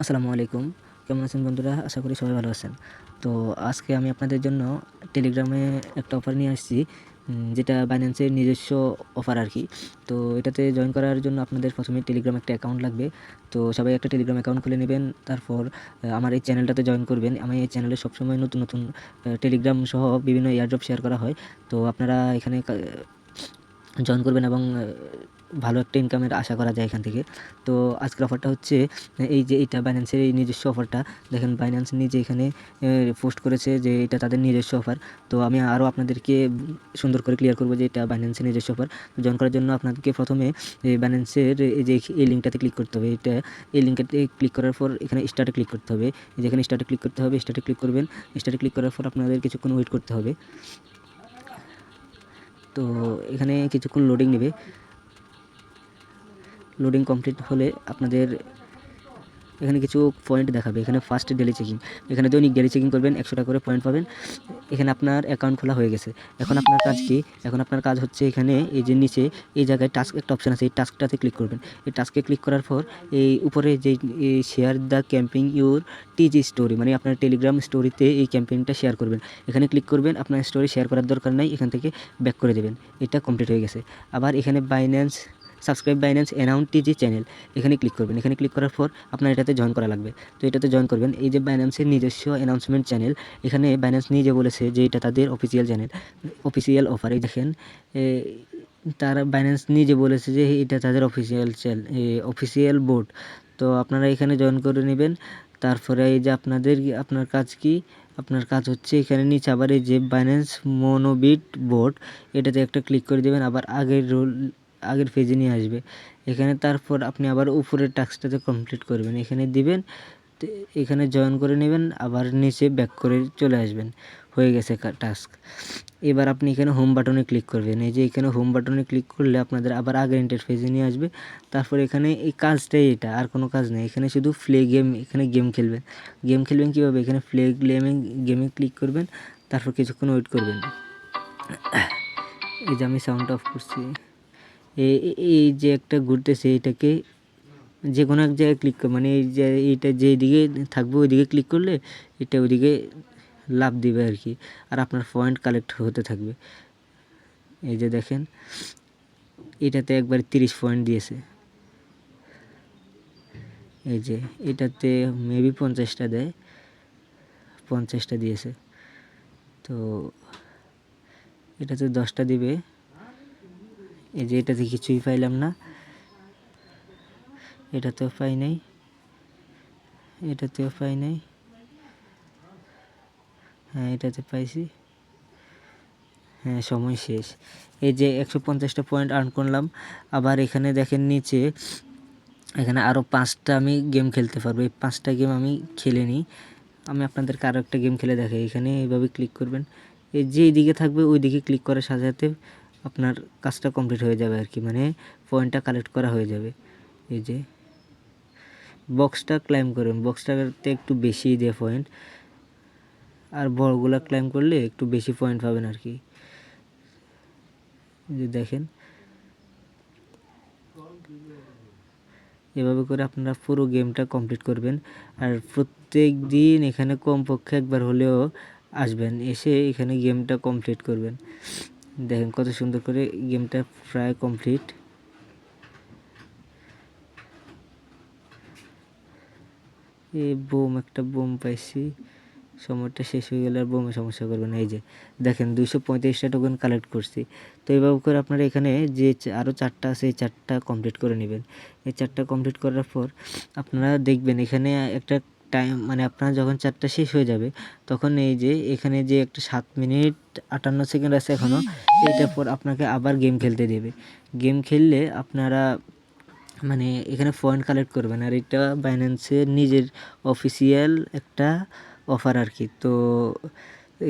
আসসালামু আলাইকুম। কেমন আছেন বন্ধুরা? আশা করি সবাই ভালো আছেন। তো আজকে আমি আপনাদের জন্য টেলিগ্রামে একটা অফার নিয়ে আসছি যেটা বাইন্যান্সের নিজস্ব অফার আর কি। তো এটাতে জয়েন করার জন্য আপনাদের প্রথমে টেলিগ্রাম একটা অ্যাকাউন্ট লাগবে। তো সবাই একটা টেলিগ্রাম অ্যাকাউন্ট খুলে নেবেন, তারপর আমার এই চ্যানেলটাতে জয়েন করবেন। আমি এই চ্যানেলে সবসময় নতুন নতুন টেলিগ্রাম সহ বিভিন্ন এয়ারড্রপ শেয়ার করা হয়। তো আপনারা এখানে জয়েন করবেন এবং ভালো একটা ইনকামের আশা করা যায় এখান থেকে। তো আজকের অফারটা হচ্ছে, এই যে এইটা বাইন্যান্সের এই নিজস্ব অফারটা দেখেন বাইন্যান্স নিজে এখানে পোস্ট করেছে যে এটা তাদের নিজস্ব অফার তো আমি আরও আপনাদেরকে সুন্দর করে ক্লিয়ার করব যে এটা বাইন্যান্সের নিজস্ব অফার তো জয়েন করার জন্য আপনাদেরকে প্রথমে বাইন্যান্সের এই যে এই লিঙ্কটাতে ক্লিক করতে হবে। এটা, এই লিঙ্কটাতে ক্লিক করার পর এখানে স্টার্টে ক্লিক করতে হবে। যেখানে স্টার্টে ক্লিক করতে হবে স্টার্টে ক্লিক করবেন। স্টার্টে ক্লিক করার পর আপনাদের কিছুক্ষণ ওয়েট করতে হবে। তো এখানে কিছুক্ষণ লোডিং নেবে। লোডিং কমপ্লিট হলে আপনাদের এখানে কিছু পয়েন্ট দেখাবে। এখানে ফার্স্ট ডেলি চেকিং এখানে দৈনিক ডেলি চেকিং করবেন, একশো টাকা করে পয়েন্ট পাবেন। এখানে আপনার অ্যাকাউন্ট খোলা হয়ে গেছে। এখন আপনার কাজ কি? এখন আপনার কাজ হচ্ছে এখানে এই যে নিচে এই জায়গায় টাস্ক একটা অপশান আছে, এই টাস্কটাতে ক্লিক করবেন। এই টাস্কে ক্লিক করার পর এই উপরে যে share the camping your TG story মানে আপনার টেলিগ্রাম স্টোরিতে এই ক্যাম্পেইনটা শেয়ার করবেন। এখানে ক্লিক করবেন, আপনার স্টোরি শেয়ার করার দরকার নাই, এখান থেকে ব্যাক করে দেবেন। এটা কমপ্লিট হয়ে গেছে। আবার এখানে Binance subscribe Binance announcement TG channel. এখানে ক্লিক করবেন। এখানে ক্লিক করার পর আপনার এটাতে জয়েন করা লাগবে। তো এটাতে জয়েন করবেন। এই যে বাইন্যান্সের নিজস্ব অ্যানাউন্সমেন্ট চ্যানেল এখানে বাইন্যান্স নিজে বলেছে যে এটা তাদের অফিসিয়াল চ্যানেল অফিসিয়াল অফার এই দেখেন তারা বাইন্যান্স নিজে বলেছে যে এটা তাদের অফিসিয়াল চ্যানেল অফিসিয়াল বোর্ড তো আপনারা এখানে জয়েন করে নেবেন। তারপরে এই যে আপনাদের আপনার কাজ কি? আপনার কাজ হচ্ছে এখানে নিচে আবার এই যে বাইন্যান্স মনোবিট বোর্ড এটাতে একটা ক্লিক করে দেবেন। আবার আগের রোল আগের পেজে নিয়ে আসবে। এখানে তারপর আপনি আবার উপরের টাস্কটাতে কমপ্লিট করবেন। এখানে দিবেন এখানে জয়েন করে নেবেন, আবার নিচে ব্যাক করে চলে আসবেন। হয়ে গেছে টাস্ক এবার আপনি এখানে হোম বাটনে ক্লিক করবেন। এই যে এখানে হোম বাটনে ক্লিক করলে আপনাদের আবার আগের ইন্টারফেসে নিয়ে আসবে। তারপর এখানে এই কাজটাই এটা, আর কোনো কাজ নেই। এখানে শুধু প্লে গেম এখানে গেম খেলবেন। গেম খেলবেন কীভাবে? এখানে প্লে গেমে গেমে ক্লিক করবেন, তারপর কিছুক্ষণ ওয়েট করবেন। এই যে আমি সাউন্ড অফ করছি। এই যে একটা ঘুরতেছে এটাকে যে কোনো এক জায়গায় ক্লিক কর মানে এই যে, এইটা যেদিকে থাকবে ওইদিকে ক্লিক করলে এটা ওইদিকে লাভ দিবে আর কি, আর আপনার পয়েন্ট কালেক্ট হতে থাকবে। এই যে দেখেন, এটাতে একবার তিরিশ পয়েন্ট দিয়েছে। এই যে, এটাতে মেবি পঞ্চাশটা দেয়, পঞ্চাশটা দিয়েছে। তো এটাতে দশটা দিবে। এই যে এটাতে কিছুই পাইলাম না। এটাতেও পাই নাই। এটাতেও পাই নাই। হ্যাঁ এটাতে পাইছি। হ্যাঁ সময় শেষ। এই যে একশো পঞ্চাশটা পয়েন্ট আর্ন করলাম। আবার এখানে দেখেন নিচে, এখানে আরও পাঁচটা আমি গেম খেলতে পারব। এই পাঁচটা গেম আমি খেলে নিই। আমি আপনাদেরকে আরও একটা গেম খেলে দেখাই। এখানে এইভাবে ক্লিক করবেন। এই যেই দিকে থাকবে ওই দিকে ক্লিক করার সাথে সাথে আপনার কাজটা কমপ্লিট হয়ে যাবে আর কি মানে পয়েন্টটা কালেক্ট করা হয়ে যাবে। এই যে বক্সটা ক্লাইম করবেন বক্সটাতে একটু বেশি দেয় পয়েন্ট আর বড়গুলা ক্লাইম করলে একটু বেশি পয়েন্ট পাবেন আর কি। যে দেখেন, এভাবে করে আপনারা পুরো গেমটা কমপ্লিট করবেন, আর প্রত্যেক দিন এখানে কমপক্ষে একবার হলেও আসবেন, এসে এখানে গেমটা কমপ্লিট করবেন। দেখেন কত সুন্দর করে গেমটা প্রায় কমপ্লিট। এই বোম, একটা বোম পাইছি। সময়টা শেষ হয়ে গেলে আর বোমে সমস্যা করবে না। এই যে, দেখেন দুইশো পঁয়ত্রিশটা টোকেন কালেক্ট করছি। তো এইভাবে করে আপনারা এখানে যে আরও চারটা আছে, এই চারটা কমপ্লিট করে নেবেন। এই চারটা কমপ্লিট করার পর আপনারা দেখবেন এখানে একটা টাইম মানে আপনার যখন চারটা শেষ হয়ে যাবে, তখন এই যে এখানে যে একটা সাত মিনিট আটান্ন সেকেন্ড আছে এখনও এইটার পর আপনাকে আবার গেম খেলতে দেবে। গেম খেললে আপনারা মানে এখানে পয়েন্ট কালেক্ট করবেন। আর এটা বাইন্যান্সের নিজের অফিসিয়াল একটা অফার আর কি। তো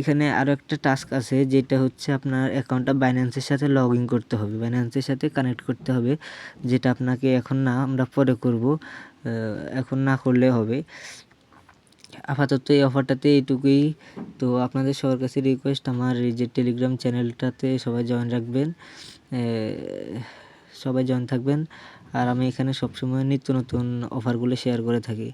এখানে আরও একটা টাস্ক আছে, যেটা হচ্ছে আপনার অ্যাকাউন্টটা বাইন্যান্সের সাথে লগ ইন করতে হবে। বাইন্যান্সের সাথে কানেক্ট করতে হবে, যেটা আপনাকে এখন না আমরা পরে করব এখন না করলে হবে। আপাতত এই অফারটাতে এইটুকুই। তো আপনাদের সবার কাছে রিকোয়েস্ট আমার এই যে টেলিগ্রাম চ্যানেলটাতে সবাই জয়েন রাখবেন। সবাই জয়েন থাকবেন। আর আমি এখানে সবসময় নিত্য নতুন অফারগুলো শেয়ার করে থাকি।